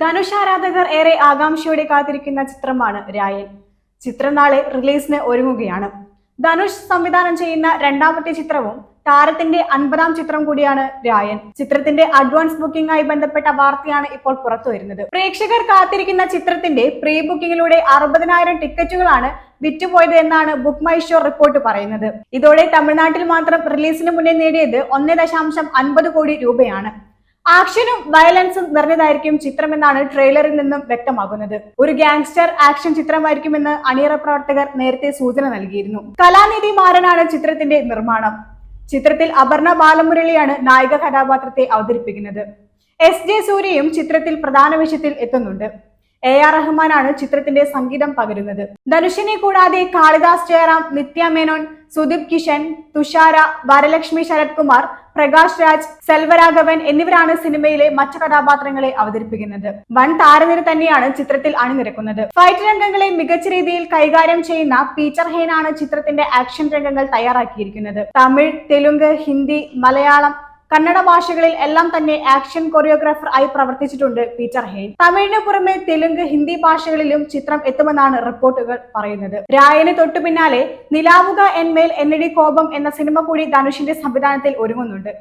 ധനുഷ് ആരാധകർ ഏറെ ആകാംക്ഷയോടെ കാത്തിരിക്കുന്ന ചിത്രമാണ് രായൻ. ചിത്രം നാളെ റിലീസിന് ഒരുങ്ങുകയാണ്. ധനുഷ് സംവിധാനം ചെയ്യുന്ന രണ്ടാമത്തെ ചിത്രവും താരത്തിന്റെ അൻപതാം ചിത്രം കൂടിയാണ് രായൻ. ചിത്രത്തിന്റെ അഡ്വാൻസ് ബുക്കിംഗ് ആയി ബന്ധപ്പെട്ട വാർത്തയാണ് ഇപ്പോൾ പുറത്തു വരുന്നത്. പ്രേക്ഷകർ കാത്തിരിക്കുന്ന ചിത്രത്തിന്റെ പ്രീ ബുക്കിംഗിലൂടെ അറുപതിനായിരം ടിക്കറ്റുകളാണ് വിറ്റുപോയത് എന്നാണ് ബുക്ക് മൈ ഷോ റിപ്പോർട്ട് പറയുന്നത്. ഇതോടെ തമിഴ്നാട്ടിൽ മാത്രം റിലീസിന് മുന്നേ നേടിയത് ഒന്നേ ദശാംശം അൻപത് കോടി രൂപയാണ്. ആക്ഷനും വയലൻസും നിറഞ്ഞതായിരിക്കും ചിത്രം എന്നാണ് ട്രെയിലറിൽ നിന്നും വ്യക്തമാകുന്നത്. ഒരു ഗാങ്സ്റ്റർ ആക്ഷൻ ചിത്രമായിരിക്കുമെന്ന് അണിയറ പ്രവർത്തകർ നേരത്തെ സൂചന നൽകിയിരുന്നു. കലാനിധി മാരനാണ് ചിത്രത്തിന്റെ നിർമ്മാണം. ചിത്രത്തിൽ അപർണ ബാലമുരളിയാണ് നായിക കഥാപാത്രത്തെ അവതരിപ്പിക്കുന്നത്. എസ് ജെ സൂര്യയും ചിത്രത്തിൽ പ്രധാന വിഷയത്തിൽ എത്തുന്നുണ്ട്. എ ആർ റഹ്മാനാണ് ചിത്രത്തിന്റെ സംഗീതം പകരുന്നത്. ധനുഷിനെ കൂടാതെ കാളിദാസ് ജയറാം നിത്യ മേനോൻ സുദീപ് കിഷൻ തുഷാര വരലക്ഷ്മി ശരത് കുമാർ പ്രകാശ് രാജ് സെൽവരാഘവൻ എന്നിവരാണ് സിനിമയിലെ മറ്റു കഥാപാത്രങ്ങളെ അവതരിപ്പിക്കുന്നത്. വൻ താരനിര തന്നെയാണ് ചിത്രത്തിൽ അണിനിരക്കുന്നത്. ഫൈറ്റ് രംഗങ്ങളെ മികച്ച രീതിയിൽ കൈകാര്യം ചെയ്യുന്ന പീച്ചർ ഹെയ്നാണ് ചിത്രത്തിന്റെ ആക്ഷൻ രംഗങ്ങൾ തയ്യാറാക്കിയിരിക്കുന്നത്. തമിഴ് തെലുങ്ക് ഹിന്ദി മലയാളം കന്നഡ ഭാഷകളിൽ എല്ലാം തന്നെ ആക്ഷൻ കൊറിയോഗ്രാഫർ ആയി പ്രവർത്തിച്ചിട്ടുണ്ട് പീറ്റർ ഹെയ്ൻ. തമിഴിന് പുറമെ തെലുങ്ക് ഹിന്ദി ഭാഷകളിലും ചിത്രം എത്തുമെന്നാണ് റിപ്പോർട്ടുകൾ പറയുന്നത്. രായന് തൊട്ടു പിന്നാലെ നിലാവുക എന്മേൽ എന്നടി കോപം എന്ന സിനിമ കൂടി ധനുഷിന്റെ സംവിധാനത്തിൽ ഒരുങ്ങുന്നുണ്ട്.